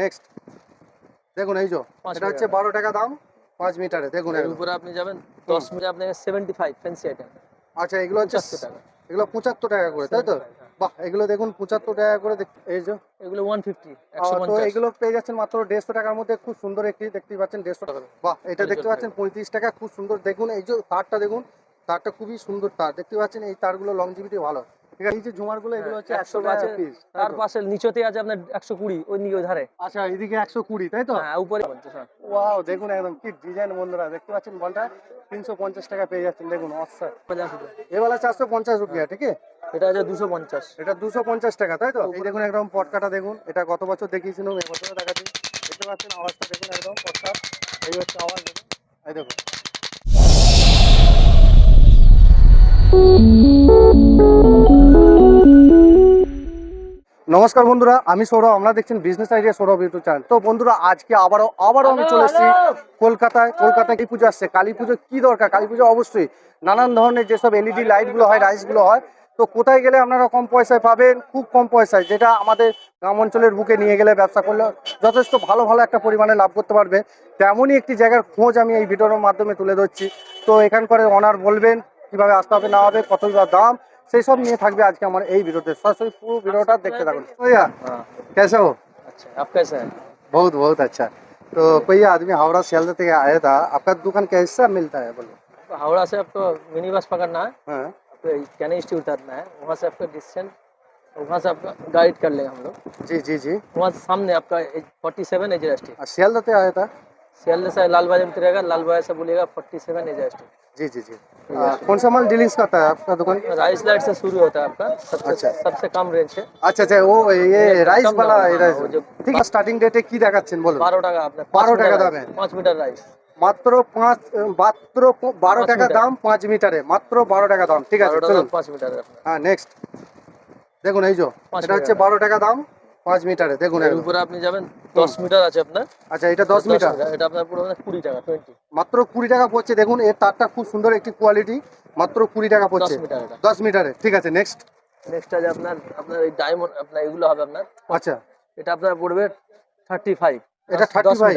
Next দেখুন এই যে এটা হচ্ছে বারো টাকা দাম পাঁচ মিটারে। দেখুন এর উপরে আপনি যাবেন দশ মিনিট আপনাকে সেভেন্টি ফাইভ ফ্যান্সি আইটেম আচ্ছা এগুলো হচ্ছে এগুলো পঁচাত্তর টাকা করে তাই তো? বাহ এগুলো দেখুন পঁচাত্তর টাকা করে এই যে। এগুলো ওয়ান ফিফটি তো এগুলো পেয়ে যাচ্ছেন মাত্র দেড়শো টাকার মধ্যে খুব সুন্দর একটি দেখতে পাচ্ছেন দেড়শো টাকা। বাহ এটা দেখতে পাচ্ছেন পঁয়ত্রিশ টাকা খুব সুন্দর। দেখুন এই যে তারটা দেখুন তারটা খুবই সুন্দর তার। দেখতে পাচ্ছেন এই তারগুলো লংজিভিটি ভালো। ঠিক আছে? এই যে ঝুমারগুলো এগুলো হচ্ছে হ্যাঁ, একশো 100 টাকা পিস তার পাশে নিচতে আছে আপনার একশো কুড়ি ওই নিয়ে ওই ধারে। আচ্ছা এদিকে একশো কুড়ি তাই তো? হ্যাঁ উপরে। ওয়াও দেখুন একদম কি ডিজাইন বন্ধুরা দেখতে পাচ্ছেন বলটা? তিনশো পঞ্চাশ টাকা পেয়ে যাচ্ছেন দেখুন অসার রুপিয়া। চারশো পঞ্চাশ রুপিয়া ঠিক আছে এটা আছে দুশো পঞ্চাশ। এটা দুশো পঞ্চাশ টাকা তাই তো? এই দেখুন একদম পটকাটা দেখুন এটা গত বছর দেখিয়েছিলাম এই বছরও দেখাচ্ছি। দেখতে পাচ্ছেন আওয়াজটা দেখুন একদম পটকাট এই হচ্ছে আওয়াজ দেখুন। এই দেখুন। নমস্কার বন্ধুরা, আমি সৌরভ, আপনারা দেখছেন business idea Sourav YouTube channel তো বন্ধুরা, আজকে আবারও আবারও আমি চলে এসেছি কলকাতায়। কলকাতায় কি পুজো আসছে? কালী পুজো কী দরকার? কালী পুজো অবশ্যই নানান ধরনের যেসব এলইডি লাইটগুলো হয় রাইসগুলো হয়, তো কোথায় গেলে আপনারা কম পয়সায় পাবেন? খুব কম পয়সায়, যেটা আমাদের গ্রাম অঞ্চলের বুকে নিয়ে গেলে ব্যবসা করলে যথেষ্ট ভালো ভালো একটা পরিমাণে লাভ করতে পারবে। তেমনই একটি জায়গার খোঁজ আমি এই ভিডিওর মাধ্যমে তুলে ধরছি। তো এখানকার অনার বলবেন, কীভাবে আসতে হবে, না হবে, কত দাম সেই সব নিয়ে থাকবে আজকে আমার এই ভিডিওতে সরাসরি পুরো ভিডিওটা দেখতে থাকুন भैया हाँ कैसे हो अच्छा आप कैसे हैं बहुत बहुत अच्छा तो कोई आदमी हावड़ा सियालदह থেকে आया था आपका दुकान कैसा मिलता है बोलो तो हावड़ा से आपको मिनी बस पकड़ना है हाँ आपको कैनी स्टी उतरना है वहाँ से आपका डिस्टेंस वहाँ से आपका गाइड कर लेंगे हम लोग जी जी जी वहाँ से सामने आपका फोर्टी सेवन एज स्टी और सियालदह से आया था सियालदह से लाल बाजार में उतरेगा लाल बाजार से बोलिएगा फोर्टी सेवन एज स्टी जी जी जी आ, कौन सा माल डीलिंग्स करता है आपका दुकान राइस लाइट से शुरू होता है आपका सबसे अच्छा। सबसे कम रेंज है আচ্ছা আচ্ছা ও ये রাইস कम वाला दाम, हाँ, রাইস वो जो ঠিক আছে স্টার্টিং ডেটে কি দেখাচ্ছেন বলুন बारह टाका आपने 12 টাকা দামে। पाँच मीटर राइस মাত্র পাঁচ মাত্র প- বারো পাঁচ টাকা মিটার। দাম পাঁচ মিটারে মাত্র বারো টাকা দাম ঠিক আছে बारह टाका চলুন पाँच मीटर है अपना হ্যাঁ নেক্সট দেখুন এই যে পাঁচ এটা হচ্ছে মিটার। বারো টাকা দাম পাঁচ মিটারে দেখুন এর উপরে আপনি যাবেন দশ মিটার আছে আপনার। আচ্ছা এটা দশ মিটার? এটা আপনার পুরো মানে কুড়ি টাকা টোয়েন্টি মাত্র কুড়ি টাকা পড়ছে দেখুন এর তারটা খুব সুন্দর একটি কোয়ালিটি মাত্র কুড়ি টাকা পড়ছে। দশ মিটারে ঠিক আছে নেক্সট নেক্সট আছে আপনার আপনার এই ডায়মন্ড আপনার এগুলো হবে আপনার। আচ্ছা। এটা আপনার পড়বে থার্টি ফাইভ এটা থার্টি ফাইভ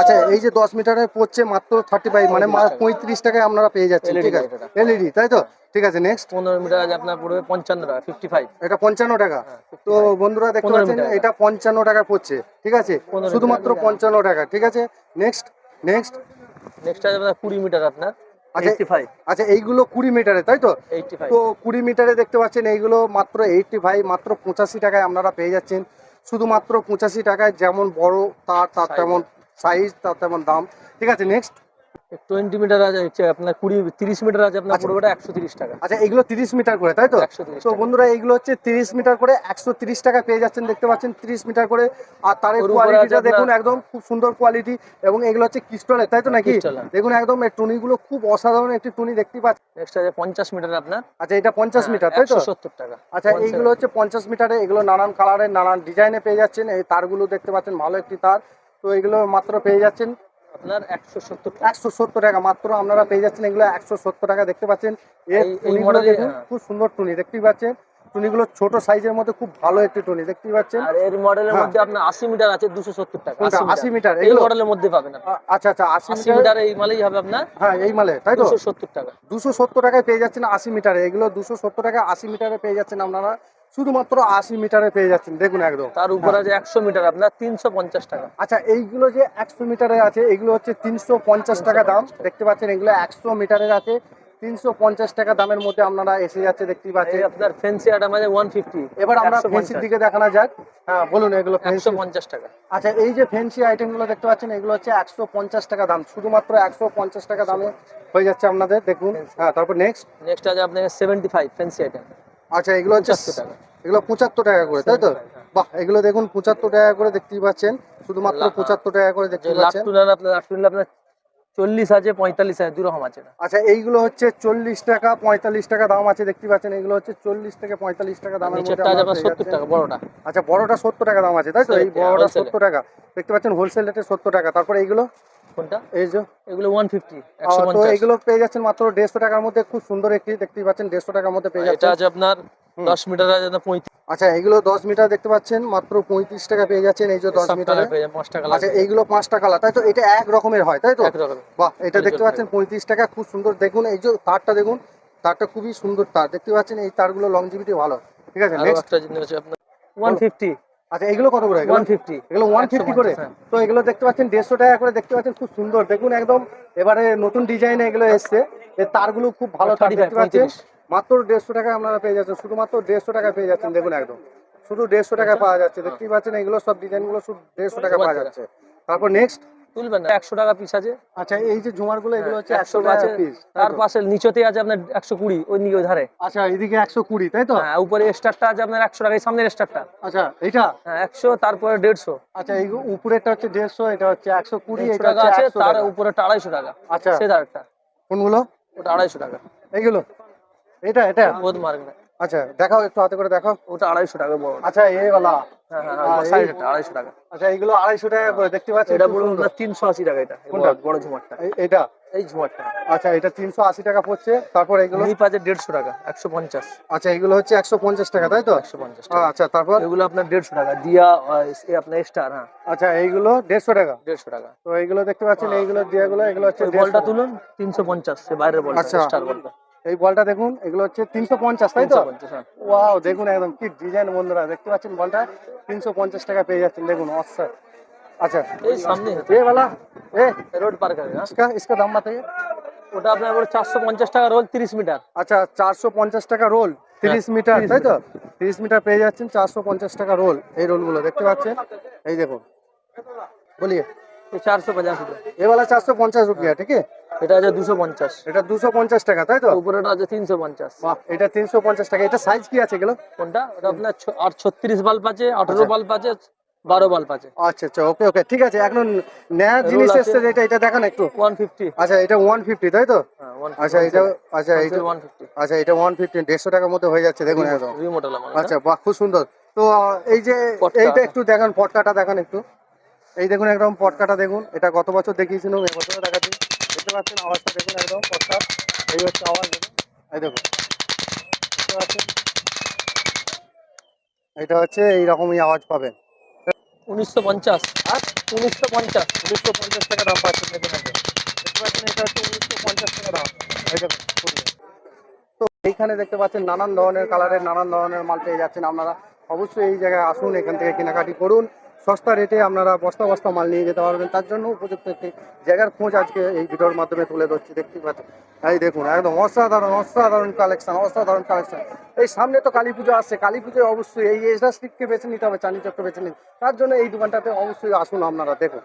আচ্ছা এই যে দশ মিটারে পড়ছে মাত্র থার্টি ফাইভ মানে পঁয়ত্রিশ টাকায় আপনারা পেয়ে যাচ্ছেন ঠিক আছে। এলইডি তাই তো? ঠিক আছে নেক্সট পনেরো মিটার আছে আপনার পড়বে পঞ্চান্ন টাকা ফিফটি ফাইভ এটা পঞ্চান্ন টাকা। তো বন্ধুরা দেখতে পাচ্ছেন এটা পঞ্চান্ন টাকা পড়ছে ঠিক আছে? শুধুমাত্র পঞ্চান্ন টাকা ঠিক আছে? নেক্সট নেক্সট নেক্সট আছে আপনার কুড়ি মিটার আপনার। আচ্ছা আচ্ছা এইগুলো কুড়ি মিটারে তাই তো? তো কুড়ি মিটারে দেখতে পাচ্ছেন এইগুলো মাত্র এইটটি ফাইভ মাত্র পঁচাশি টাকায় আপনারা পেয়ে যাচ্ছেন। শুধুমাত্র পঁচাশি টাকায় যেমন বড় তার তার তেমন সাইজ তার তেমন দাম। ঠিক আছে নেক্সট টোয়েন্টি মিটার আছে আপনার কুড়ি তিরিশ মিটার আছে আপনার আচ্ছা। ওটা একশো তিরিশ টাকা। আচ্ছা এইগুলো তিরিশ মিটার করে তাই তো? একশো তো বন্ধুরা এইগুলো হচ্ছে তিরিশ মিটার করে একশো তিরিশ টাকা পেয়ে যাচ্ছেন দেখতে পাচ্ছেন তিরিশ মিটার করে। আর তার কোয়ালিটিটা দেখুন একদম খুব সুন্দর কোয়ালিটি এবং এগুলো হচ্ছে ক্রিস্টালের তাই তো নাকি? হ্যাঁ। দেখুন একদম এই টুনিগুলো খুব অসাধারণ একটি টুনি দেখতে পাচ্ছেন। নেক্সট আছে পঞ্চাশ মিটার আপনার। আচ্ছা এটা পঞ্চাশ মিটার তাই তো? সত্তর টাকা। আচ্ছা এইগুলো হচ্ছে পঞ্চাশ মিটারে এগুলো নানান কালারের নানান ডিজাইনে পেয়ে যাচ্ছেন। এই তারগুলো দেখতে পাচ্ছেন ভালো একটি তার। তো এগুলো মাত্র পেয়ে যাচ্ছেন আপনার একশো সত্তর একশো টাকা মাত্র আপনারা পেয়ে যাচ্ছেন এগুলো একশো সত্তর টাকা দেখতে পাচ্ছেন। এই- এই মডেলের, হ্যাঁ। খুব সুন্দর টুনি দেখতেই পাচ্ছেন। টুনিগুলো ছোট সাইজের মধ্যে খুব ভালো একটি টুনি দেখতেই পাচ্ছেন। আর এর মডেলের হ্যাঁ। মধ্যে আপনার আশি মিটার আছে দুশো সত্তর টাকা। কোনটা? 80 মিটার, এই মডেলের মধ্যে পাবেন আচ্ছা আচ্ছা আশি আশি মিটার মিটার এই মালেই হবে আপনার হ্যাঁ এই মালে তাই তো? দুশো সত্তর টাকা। দুশো সত্তর টাকায় পেয়ে যাচ্ছেন আশি মিটারে এগুলো দুশো সত্তর টাকা আশি মিটারে পেয়ে যাচ্ছেন আপনারা। শুধুমাত্র আশি মিটারে পেয়ে যাচ্ছেন দেখুন একদম। তার উপর আছে একশো মিটার আপনার তিনশো পঞ্চাশ টাকা। আচ্ছা এইগুলো যে একশো মিটারে আছে এগুলো হচ্ছে তিনশো পঞ্চাশ টাকা দাম। দেখতে পাচ্ছেন এগুলো একশো মিটারের আছে। তিনশো পঞ্চাশ টাকা দামের মধ্যে আপনারা এসে যাচ্ছে দেখতেই এই পাচ্ছেন আপনার ফেন্সি আটা মানে ওয়ান ফিফটি এবার আমরা ফেন্সির দিকে দেখানো যাক। হ্যাঁ বলুন এগুলো একশো পঞ্চাশ টাকা। আচ্ছা এই যে ফেন্সি আইটেমগুলো দেখতে পাচ্ছেন এগুলো হচ্ছে একশো পঞ্চাশ টাকা দাম। শুধুমাত্র একশো পঞ্চাশ টাকা দামে হয়ে যাচ্ছে আপনাদের দেখুন। হ্যাঁ তারপর নেক্সট নেক্সট আছে আপনার সেভেন্টি ফাইভ ফেন্সি আইটেম আচ্ছা এগুলো হচ্ছে পঁচাত্তর টাকা। এগুলো পঁচাত্তর টাকা করে তাই তো? বাহ এগুলো দেখুন পঁচাত্তর টাকা করে দেখতেই পাচ্ছেন। শুধুমাত্র পঁচাত্তর টাকা করে দেখতে পাচ্ছেন। আপনার আপনার চল্লিশ আছে পঁয়তাল্লিশ আছে দুরকম আছে আচ্ছা এইগুলো হচ্ছে চল্লিশ টাকা পঁয়তাল্লিশ টাকা দাম আছে দেখতে পাচ্ছেন। এগুলো হচ্ছে চল্লিশ থেকে পঁয়তাল্লিশ টাকা দাম আছে সত্তর টাকা বড়টা। আচ্ছা বড়টা সত্তর টাকা দাম আছে তাই তো? এই বড়টা সত্তর টাকা। দেখতে পাচ্ছেন হোলসেল রেটে সত্তর টাকা। তারপরে এইগুলো? কোনটা এই যে। এগুলো ওয়ান ফিফটি আহ, একশো তো এগুলো পেয়ে যাচ্ছেন মাত্র দেড়শো টাকার মধ্যে খুব সুন্দর একটি দেখতেই পাচ্ছেন দেড়শো টাকার মধ্যে পেয়ে এটা যাচ্ছেন। আছে আপনার হুম। দশ মিটার আছে আপনার পঁয়ত্রিশ। আচ্ছা এগুলো দশ মিটার দেখতে পাচ্ছেন মাত্র পঁয়ত্রিশ টাকা পেয়ে যাচ্ছেন এই যে দশ সব মিটারে। কালার পেয়ে যাবেন পাঁচটা কালার আচ্ছা এইগুলো পাঁচটা কালার তাই তো? এটা এক রকমের হয় তাই তো? একরকম বাহ এটা দেখতে পাচ্ছেন পঁয়ত্রিশ টাকা খুব সুন্দর। দেখুন এই যে তারটা দেখুন তারটা খুবই সুন্দর তার। দেখতে পাচ্ছেন এই তারগুলো লংজিভিটি ভালো। ঠিক আছে নেক্সট একটা জিনিস আছে আপনার ওয়ান ফিফটি আচ্ছা এগুলো কত করে? ওয়ান ফিফটি এগুলো ওয়ান ফিফটি করে? হ্যাঁ। তো এগুলো দেখতে পাচ্ছেন দেড়শো টাকা করে দেখতে পাচ্ছেন খুব সুন্দর। দেখুন একদম এবারে নতুন ডিজাইনে এগুলো এসছে। তারগুলো খুব ভালো তার দেখতে পাচ্ছেন? মাত্র দেড়শো টাকায় আপনারা পেয়ে যাচ্ছেন। শুধুমাত্র দেড়শো টাকা পেয়ে যাচ্ছেন দেখুন একদম। শুধু দেড়শো টাকা পাওয়া যাচ্ছে। দেখতেই পাচ্ছেন এগুলো সব ডিজাইনগুলো শুধু দেড়শো টাকা পাওয়া যাচ্ছে। তারপর নেক্সট তুলবেন না একশো টাকা পিস আছে। আচ্ছা এই যে ঝুমারগুলো এগুলো হচ্ছে হ্যাঁ, একশো আছে তার পাশে নিচতে আছে আপনার একশো কুড়ি ওই ওই ধারে। আচ্ছা এদিকে একশো কুড়ি তাই তো? হ্যাঁ উপরে স্টারটা আছে আপনার একশো টাকা এই সামনের স্টারটা আচ্ছা এইটা? হ্যাঁ একশো তারপরে দেড়শো। আচ্ছা এই উপরেরটা হচ্ছে দেড়শো এটা হচ্ছে একশো কুড়ি টাকা আছে তার টাকা। উপরে আড়াইশো টাকা আচ্ছা। সে ধারটা কোনগুলো? ওটা আড়াইশো টাকা। এইগুলো? এটা এটা? বোধ মার্কেট আচ্ছা দেখাও একটু হাতে করে দেখাও। ওটা আড়াইশো টাকা বড়। আচ্ছা এই বালা। হ্যাঁ হ্যাঁ হ্যাঁ আড়াইশো টাকা। আচ্ছা এইগুলো আড়াইশো টাকা করে দেখতে পাচ্ছি এটা বলুন তিনশো আশি টাকা এটা কোনটা? বড়- ঝুমারটা। এটা এই ঝুমারটা। আচ্ছা এটা তিনশো আশি টাকা পড়ছে তারপর এগুলো দেড়শো টাকা একশো পঞ্চাশ। আচ্ছা এগুলো হচ্ছে একশো পঞ্চাশ টাকা তাই তো? একশো পঞ্চাশ আচ্ছা তারপর? এগুলো আপনার দেড়শো টাকা দিয়া এ আপনার স্টার হ্যাঁ। আচ্ছা এইগুলো দেড়শো টাকা? দেড়শো টাকা। তো এইগুলো দেখতে পাচ্ছেন এইগুলো যেগুলো এগুলো হচ্ছে বলটা তুলুন তিনশো পঞ্চাশ বাইরের বলটা আচ্ছা। স্টার বলটা। এই বলটা দেখুন এগুলো হচ্ছে তিনশো পঞ্চাশ তাই তো? হ্যাঁ। ওয়াও দেখুন একদম কি ডিজাইন বন্ধুরা দেখতে পাচ্ছেন বলটা? তিনশো পঞ্চাশ টাকা পেয়ে যাচ্ছেন দেখুন অসার আচ্ছা এই সামনে এ वाला এ রোড পার করে इसका থেকে ওটা আপনার বলুন চারশো পঞ্চাশ টাকা রোল 30 মিটার আচ্ছা 450 টাকা রোল 30 মিটার তাই তো? 30 মিটার পেয়ে যাচ্ছেন 450 টাকা রোল এই রোলগুলো দেখতে পাচ্ছেন? এই দেখুন বলিয়ে। চারশো 450 ये চারশো পঞ্চাশ রুপিয়া ঠিক আছে এটা আছে দুশো পঞ্চাশ। এটা দুশো পঞ্চাশ টাকা তাই তো? উপরেটা আছে তিনশো পঞ্চাশ। বাহ এটা তিনশো পঞ্চাশ টাকা। এটা সাইজ কি আছে কোনটা? আপনার ছ- আর ছত্রিশ বাল্ব আছে আঠারো বাল্ব আছে বারো বাল্ব আছে। আচ্ছা আচ্ছা ওকে ওকে ঠিক আছে। এখন নেয়ার জিনিস এসছে যেটা এটা দেখান একটু। ওয়ান ফিফটি আচ্ছা এটা ওয়ান ফিফটি তাই তো? হ্যাঁ আচ্ছা এটা আচ্ছা এটা ওয়ান ফিফটি আচ্ছা এটা ওয়ান ফিফটি দেড়শো টাকার মধ্যে হয়ে যাচ্ছে দেখুন আচ্ছা বাহ খুব সুন্দর। তো এই যে এইটা একটু দেখান পটকাটা দেখান একটু। এই দেখুন একদম পটকাটা দেখুন। এটা গত বছর দেখিয়েছিলাম এবছরও দেখাচ্ছি। দেখতে পাচ্ছেন আওয়াজটা দেখুন একদম পটকা এই হচ্ছে আওয়াজ দেখুন। এই দেখুন। এটা হচ্ছে এইরকমই আওয়াজ পাবেন। উনিশশো পঞ্চাশ। আর? উনিশশো পঞ্চাশ। উনিশশো পঞ্চাশ টাকা দাম পাচ্ছেন দেখুন দেখতে পাচ্ছেন এটা হচ্ছে উনিশশো পঞ্চাশ টাকা দাম। এই দেখুন তো এইখানে দেখতে পাচ্ছেন নানান ধরনের কালারের নানান ধরনের মাল পেয়ে যাচ্ছেন আপনারা। অবশ্যই এই জায়গায় আসুন এখান থেকে কেনাকাটি করুন। সস্তা রেটে আপনারা বস্তা বস্তা মাল নিয়ে যেতে পারবেন। তার জন্য উপযুক্ত একটি জায়গার খোঁজ আজকে এই ভিডিওর মাধ্যমে তুলে ধরছি, দেখতেই পাচ্ছেন। এই দেখুন, একদম অসাধারণ অসাধারণ কালেকশন অসাধারণ কালেকশন এই সামনে তো কালী পুজো আসছে কালী পুজোয় অবশ্যই এই স্ট্রিটকে বেছে নিতে হবে চানি বেছে নিন। তার জন্য এই দোকানটাতে অবশ্যই আসুন আপনারা, দেখুন।